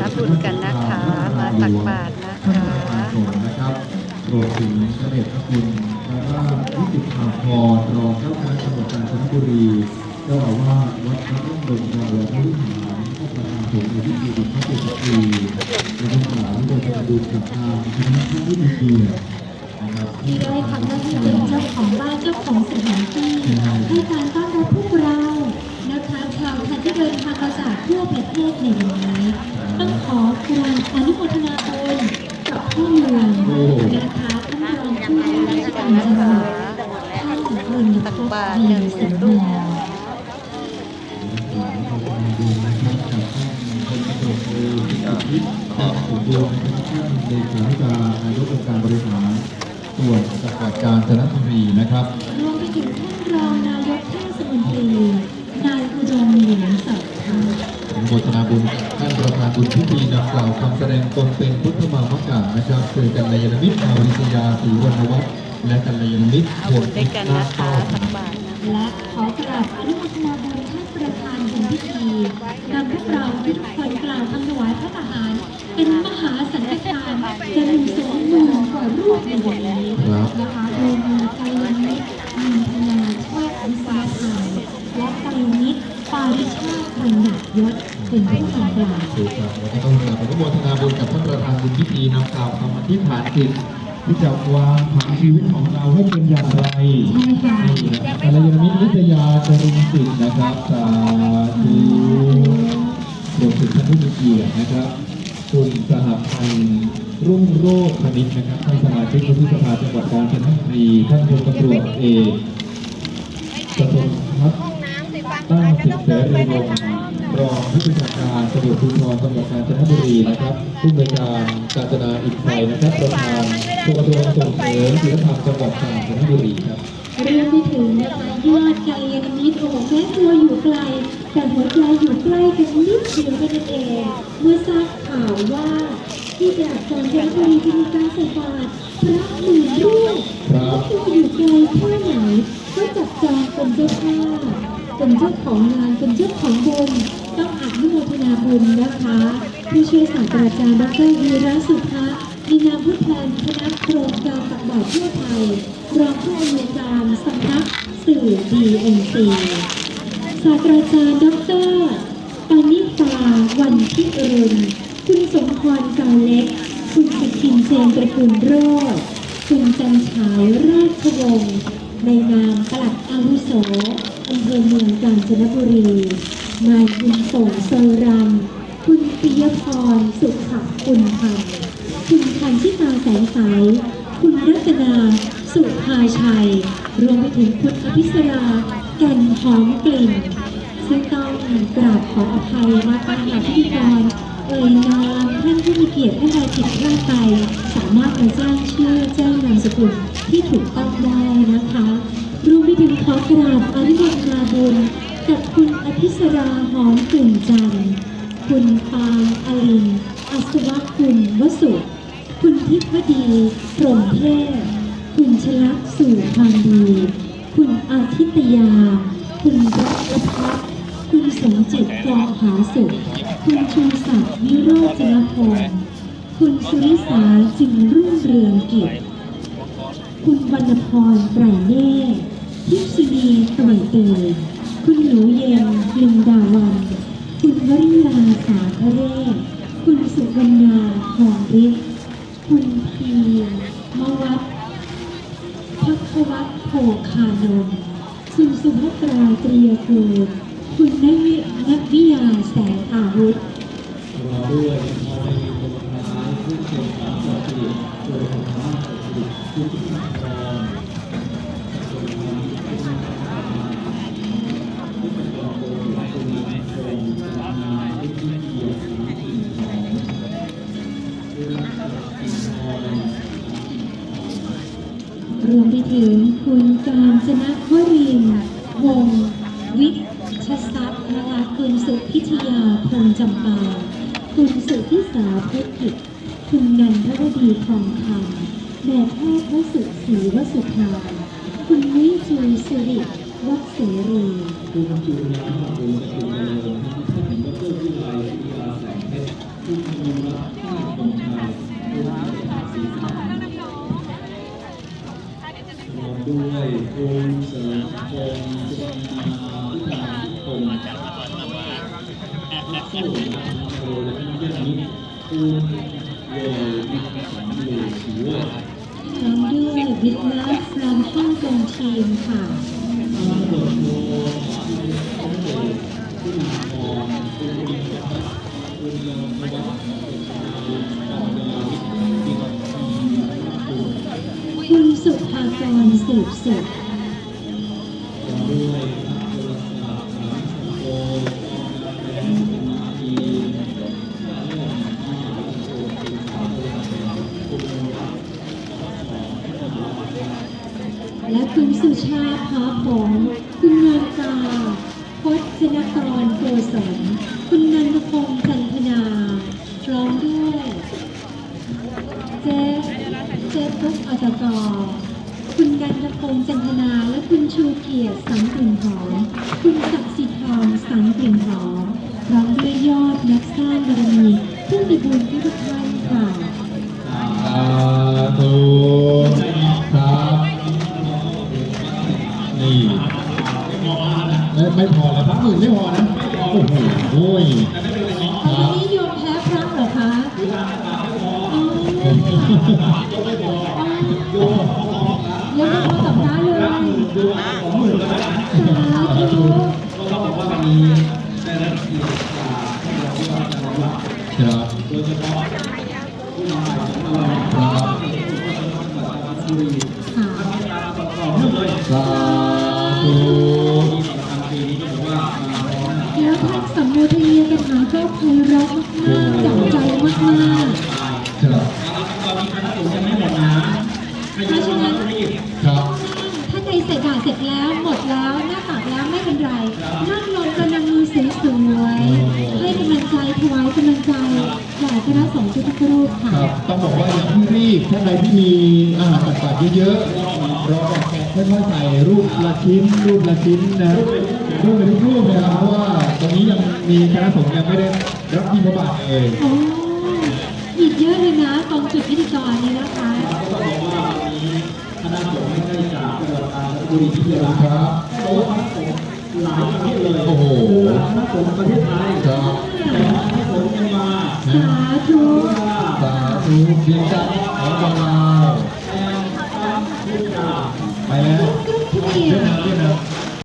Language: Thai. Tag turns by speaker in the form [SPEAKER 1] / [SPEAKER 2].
[SPEAKER 1] รับบุญกันนะคะ มาตักบาตรนะคะ
[SPEAKER 2] สงฆ์นะครับรวมถึงเสด็จพระคุณพระราชวิจิตรภาพรรองเจ้าคณะจังหวัดกาญจนบุรีเจ้าอาวาสวัดพระร่มดงดาววิหารผู้ประธานสงฆ์ในพิธีบุญพระเจ้าปีและทั้งหลายโดยการบุญกับทางคณะผู้มีเกียรตินะครับ
[SPEAKER 3] ที่ได้ทำหน้าที่เป็นเจ้าของบ้านเจ้าของสถานที่ให้การต้อนรับพวกเรานะคะชาวไทยที่เดินทางมาจากทั่วประเทศในวันนี้ต้ องขอกราบอนุโมทนาบุญกับผู้เมืองนะคะท่านรองผู้ว่าราชการจังหวัดท่านเอิญพบดีสุดมา
[SPEAKER 2] สมบูรณ์นะครับท่านเลขาธิการนายกองค์การบริหารส่วนจังหวัดกาญจนบุรีนะครับ
[SPEAKER 3] รวมไปถึงท่านรองนายกเทศมนตรีนายอุดมเหลียงศักดิ์ค่ะ
[SPEAKER 2] อนุโม ทนาบุญท่านประธานบุญพิธีนำกล่าวคำแสดงตนเป็นพุทธมามกะนะครับคือกัลยาณมิตรนาวิทยาศรีวรรณวัฒน์และกัลยาณมิตร
[SPEAKER 1] เอาบุญด้วยกันนะคะตักบาตรนะคะ
[SPEAKER 3] และขอกราบอนุโมทนาบุญท่านประธานบุญพิธีนำพวกเราทุกคนกล่าวคำถวายพระทหาร เป็นมหาสังฆทานจำนวนสองหมื่นกว่ารูปในวันนี้นะคะโดยมีกัลยาณมิตรมีพนาช่วยวิสาขายและกัลยาณมิตรปาริชาติพันดักยศ เป็นผู้ทำกล่า
[SPEAKER 2] ถูกครับแล้วก็ต้องกราบอนุโมทนาบุญกับท่านประธานบุญพิธีนำกล่าวคำอธิษฐานจิตที่จะวางผังชีวิตของเราให้เป็นอย่างไร
[SPEAKER 3] ใช่ค่ะ
[SPEAKER 2] นี่นะครับกัลยาณมิตรวิทยาจริญสิทธิ์นะครับสาธุรวมถึงท่านผู้มีเกียรตินะครับ คุณสหพันธ์รุ่งโรจน์พนิชนะครับท่านสมาชิกวุฒิสภาจังหวัดกาญจนบุรีท่านพลตำรวจเอกสกลพัฒน์ตั้งสิทธิ์เสรีวงศ์ รองผู้บัญชาการตำรวจภูธรจังหวัดกาญจนบุรีนะครับผู้บริการกาญจนาอินไทยนะครับประธานกรมส่งส่งเสริมศิลธรรมจังหวัดกาญจนบุรีครับ
[SPEAKER 3] เรื่องที่ถึงนะคะยอดกัลยาณมิตรโอ้โหแม้ตัวอยู่ไกล แต่หัวใจอยู่ใกล้กันนิดเดียวกันนั่นเองเมื่อทราบข่าวว่าที่จังหวัดกาญจนบุรีจะมีการใส่บาตรพระหมื่นรูป
[SPEAKER 2] ครับ
[SPEAKER 3] ตัวอยู่ไกลแค่ไหนก็จับจองเป็นเจ้าภาพเป็นเจ้าของงานเป็นเจ้าของบุญ ต้องอนุโมทนาบุญนะคะ ผู้ช่วยศาสตราจารย์ดรวีระสุภะมีนามผู้แทนคณะโครงการตักบาตรทั่วไทยรองผู้อำนวยการสำนักสื่อ DNC ศาสตราจารย์ดรปานิตาวันทิรุณคุณสมพรกาเล็ก คุณสกินเจนตระกูลโรจคุณจันฉายราชวงศ์ในนามปลัดอาวุโสอำเภอเมืองกาญจนบุรี นายบุญส่งโซรัมคุณปิยพรสุขคุณพันธ์คุณพันธิตาแสงใสคุณรัตนาสุภาชัย รวมไปถึงคุณอภิสราแก่นหอมกลิ่น ซึ่งต้องกราบขออภัยนะคะหากพิธีกรเอ่ยนามท่านผู้มีเกียรติท่านใดผิดพลาดไปสามารถมาแจ้งชื่อแจ้งนามสกุลที่ถูกต้องได้นะคะ รวมไปถึงขอกราบอนุโมทนาบุญ กับคุณอภิสราหอมกลิ่นจันทร์คุณปางอลิน อัศวคุณวสุคุณทิพดีพรหมเทพคุณชลักษ์สู่ความดี คุณอาทิตยา คุณรัตพัฒคุณสมจิตกองหาสุข คุณชูศักดิ์วิโรจนพงศ์คุณสุริสาจึงรุ่งเรืองกิจ คุณวรรณพรไตรเนตรทิพย์นีสมัยเตย คุณหนูเย็นลินดาวัน คุณวริลาสาคเรศคุณสุวรรณาหอมฤทธิ์คุณพีมวัฒพักวัฒโภคานนท์คุณสุภัตราตรียกูลคุณนวินักวิยาแสงอาวุธ
[SPEAKER 2] รอด้วยพอในคนร้ายผู้เป็นสามสติโดยธรรมะสติผู้ที่ทำ ร
[SPEAKER 3] วมไปถึงคุณการจนวรินวงวิชทรัพย์นะคะคุณสุพิทยาพงจำปา คุณสุพิสาเพุทธิตคุณนันทวดีทองคำแม่แพทย์วสุศรีวสุธาคุณวิจูสิริวัฒเสรี
[SPEAKER 2] คุณกับคุณเจริญท่าาจากนครสวรรค์และผู้นำโชว์และเยี่ยมมิตรคุณโยวิทย์สันติชีวะ
[SPEAKER 3] พร้อมด้วยวิทเลฟรอมฮ่องกงทีมค่ะ
[SPEAKER 2] มาเปิดโลกคุณสมเด็จคุณพรคุณดินครับคุณยมวัฒน์คุณชายปัญญาวิทย์ดินทีคุณ
[SPEAKER 3] คุณสุภากรสืบสุขา
[SPEAKER 2] ติพา
[SPEAKER 3] ผงคุณนางตาพจนกรโกศลคุณนันทพงศ์จันทนาพร้อมด้วย เจ๊เจ๊ปุ๊กอตกคุณกันทพงศ์จันทนา และคุณชูเกียรติสังกลิ่นหอมคุณศักดิ์สิทธิ์ทองสังกลิ่นหอมพร้อมด้วยยอดนักสร้างบารมีผู้มีบุญที่ทุกท่าน
[SPEAKER 2] ไม่ไม่พอแล้วพักหมื่นไม่พอนะโอ้โหโอ้ยค
[SPEAKER 3] ตอ
[SPEAKER 2] รั
[SPEAKER 3] น
[SPEAKER 2] บ
[SPEAKER 3] นี้โยมแพ้พระเหรอคะอ๋อยังไม่พอกับพระเลย
[SPEAKER 2] กถา
[SPEAKER 3] ก็ไพเราะมากๆจับใจมาก
[SPEAKER 2] ครับ
[SPEAKER 3] ๆ
[SPEAKER 2] ตอนนี้คณะสงฆ์ยังไม่หมดนะให้ดูว่าต้องรีบครับ
[SPEAKER 3] ถ้าในเสร็จบาตรเสร็จแล้วหมดแล้วหน้าตักแล้วไม่เป็นไรนั่งลงประนมมือสวยๆให้กำลังใจถวายกำลังใจแด่คณะสงฆ์ทุกรูปค่ะ
[SPEAKER 2] ครับ ต้องบอกว่าอย่าเพิ่งรีบท่านใดที่มีอาหารตักบาตรเยอะๆรอก่อนค่อยๆใส่รูปละชิ้นรูปละชิ้นนะรูปเป็นรูปนะครับเพราะว่า นนี้ยังมีคณะสงฆ์ยังไม่ได้รับบิณฑบาตเลย
[SPEAKER 3] โอ้อีกเยอะเลยนะตรงจุดพิธีกรนี้นะคะ
[SPEAKER 2] ก็บอกว่าวันนี้คณะสงฆ์ไม่ได้จากจังหวัดกาญจนบุรีที่เดียวครับโอ้คณะสงฆ์หลายประเทศเลยโอ้โหคณะสงฆ์ประเทศไทยครับแต่คณะสงฆ์ยังมา
[SPEAKER 3] สาธุ
[SPEAKER 2] สาธุเพียงจากของเรา